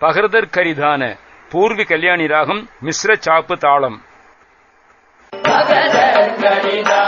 பகர்தர் பவோ ஓம் பூர்வி கல்யாணி ராகம் மிஸ்ர சாப்பு தாளம். பகதற்கரிதான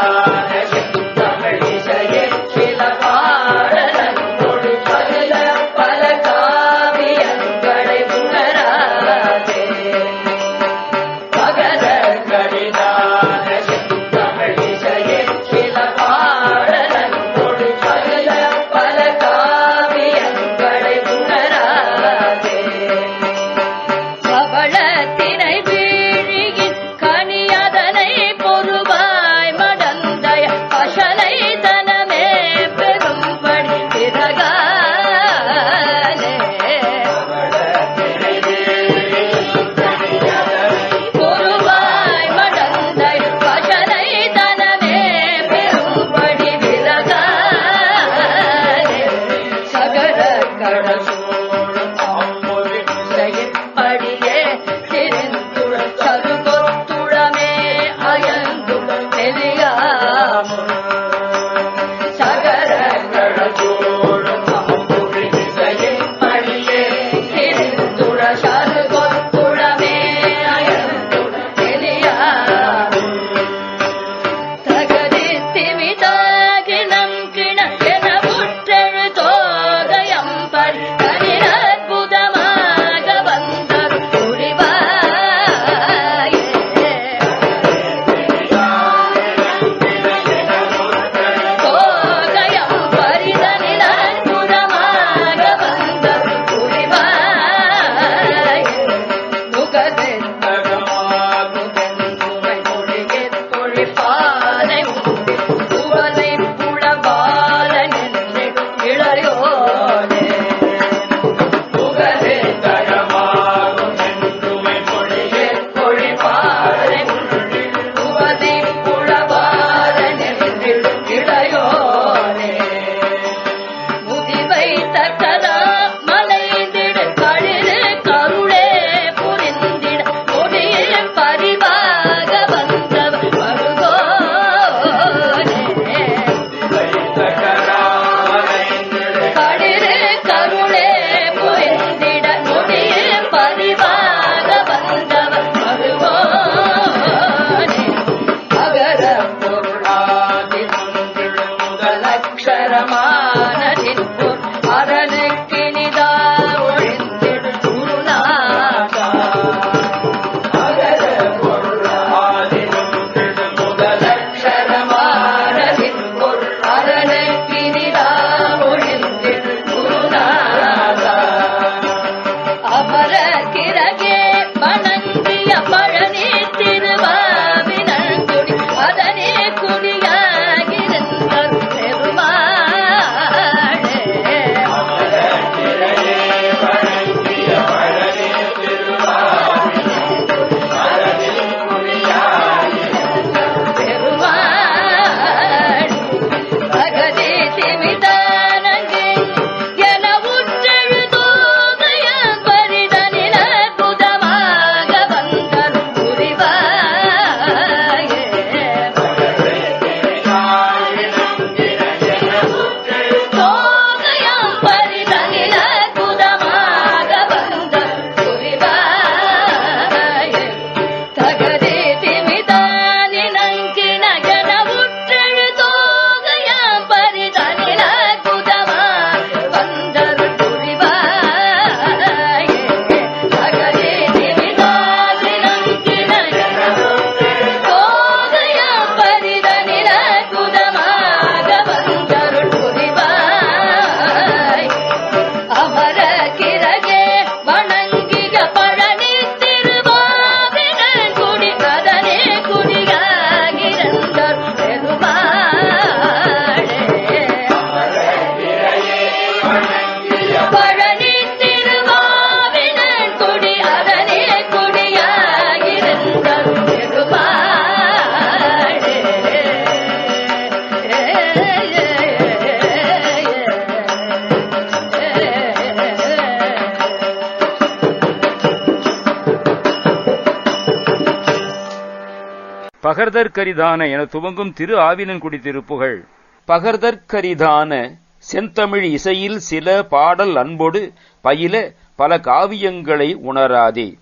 பகர்தற்கரிதான என துவங்கும் திரு ஆவினன்குடி திருப்புகழ் பகர்தற்கரிதான செந்தமிழ் இசையில் சில பாடல் அன்போடு பயில பல காவியங்களை உணராதே.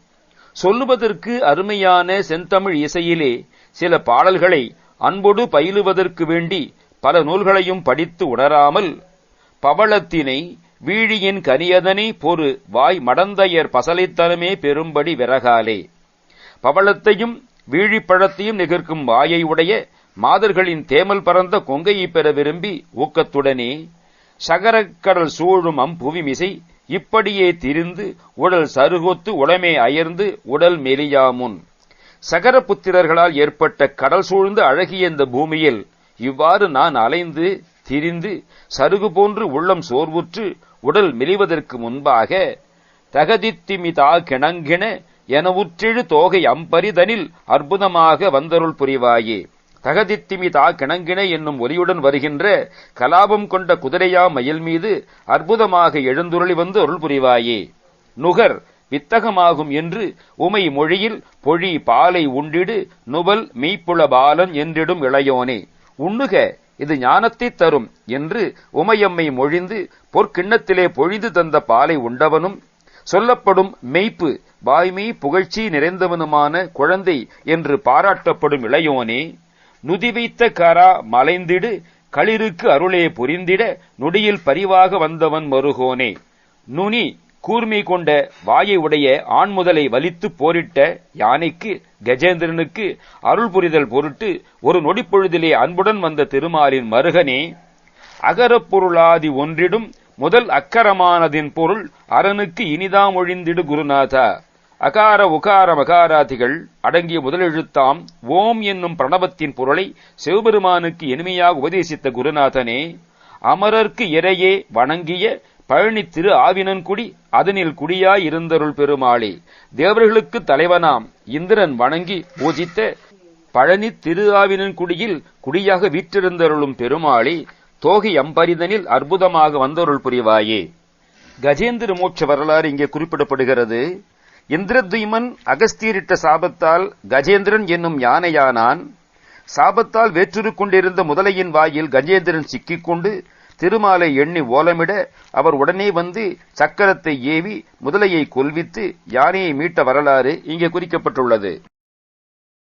சொல்லுவதற்கு அருமையான செந்தமிழ் இசையிலே சில பாடல்களை அன்போடு பயிலுவதற்கு வேண்டி பல நூல்களையும் படித்து உணராமல் பவளத்தினை வீழியின் கனியதனை பொறு வாய் மடந்தையர் பசலைத்தனமே பெரும்படி விறகாலே. பவளத்தையும் வீழிப்பழத்தையும் நிகர்க்கும் வாயை உடைய மாதர்களின் தேமல் பறந்த கொங்கையை பெற விரும்பி ஊக்கத்துடனே சகரக்கடல் சூழும் அம்புவிமிசை இப்படியே திரிந்து உடல் சருகொத்து உடமே அயர்ந்து உடல் மெலியாமுன். சகரபுத்திரர்களால் ஏற்பட்ட கடல் சூழ்ந்த அழகிய இந்த பூமியில் இவ்வாறு நான் அலைந்து திரிந்து சருகு போன்று உள்ளம் சோர்வுற்று உடல் மெலிவதற்கு முன்பாக தகதித்திமிதா கிணங்கின என உற்றிழு தோகை அம்பரிதனில் அற்புதமாக வந்தருள் புரிவாயே. தகதித்திமிதா கிணங்கிணை என்னும் ஒலியுடன் வருகின்ற கலாபம் கொண்ட குதிரையா மயில் மீது அற்புதமாக எழுந்துருளி வந்து அருள் புரிவாயே. நுகர் வித்தகமாகும் என்று உமை மொழியில் பொழி பாலை உண்டிடு நுவல் மெய்ப்புல பாலன் என்றிடும் இளையோனே. உண்ணுக இது ஞானத்தை தரும் என்று உமையம்மை மொழிந்து பொற்கிண்ணத்திலே பொழிந்து தந்த பாலை உண்டவனும் சொல்லப்படும் மெய்ப்பு வாய்மை புகழ்ச்சி நிறைந்தவனுமான குழந்தை என்று பாராட்டப்படும் இளையோனே நுதி வைத்த கரா மலைந்திடு களிருக்கு அருளே புரிந்திட நொடியில் பரிவாக வந்தவன் மருகோனே. நுனி கூர்மை கொண்ட வாயை உடைய ஆண்முதலை வலித்து போரிட்ட யானைக்கு கஜேந்திரனுக்கு அருள் புரிதல் பொருட்டு ஒரு நொடிப்பொழுதிலே அன்புடன் வந்த திருமாலின் மருகனே அகரப்பொருளாதி ஒன்றிடும் முதல் அக்கரமானதின் பொருள் அரனுக்கு இனிதாம் ஒழிந்திடு குருநாதா. அகார உகார மகாராதிகள் அடங்கிய முதலெழுத்தாம் ஓம் என்னும் பிரணவத்தின் பொருளை சிவபெருமானுக்கு இனிமையாக உபதேசித்த குருநாதனே அமரர்க்கு இறையே வணங்கிய பழனி திரு ஆவினன்குடி அதனில் குடியாய் இருந்தருள் பெருமாளே தேவர்களுக்கு தலைவனாம் இந்திரன் வணங்கி பூஜித்த பழனி திரு ஆவினன்குடியில் குடியாக வீற்றிருந்தருளும் பெருமாளே தோகி எம்பரிதனில் அற்புதமாக வந்தொருள் புரிவாயே. கஜேந்திர மோட்ச வரலாறு இங்கே குறிப்பிடப்படுகிறது. இந்திரத்வீமன் அகஸ்தீரிட்ட சாபத்தால் கஜேந்திரன் என்னும் யானையானான். சாபத்தால் வேற்றுரு கொண்டிருந்த முதலையின் வாயில் கஜேந்திரன் சிக்கிக்கொண்டு திருமாலை எண்ணி ஓலமிட அவர் உடனே வந்து சக்கரத்தை ஏவி முதலையை கொல்வித்து யானையை மீட்ட வரலாறு இங்கே குறிக்கப்பட்டுள்ளது.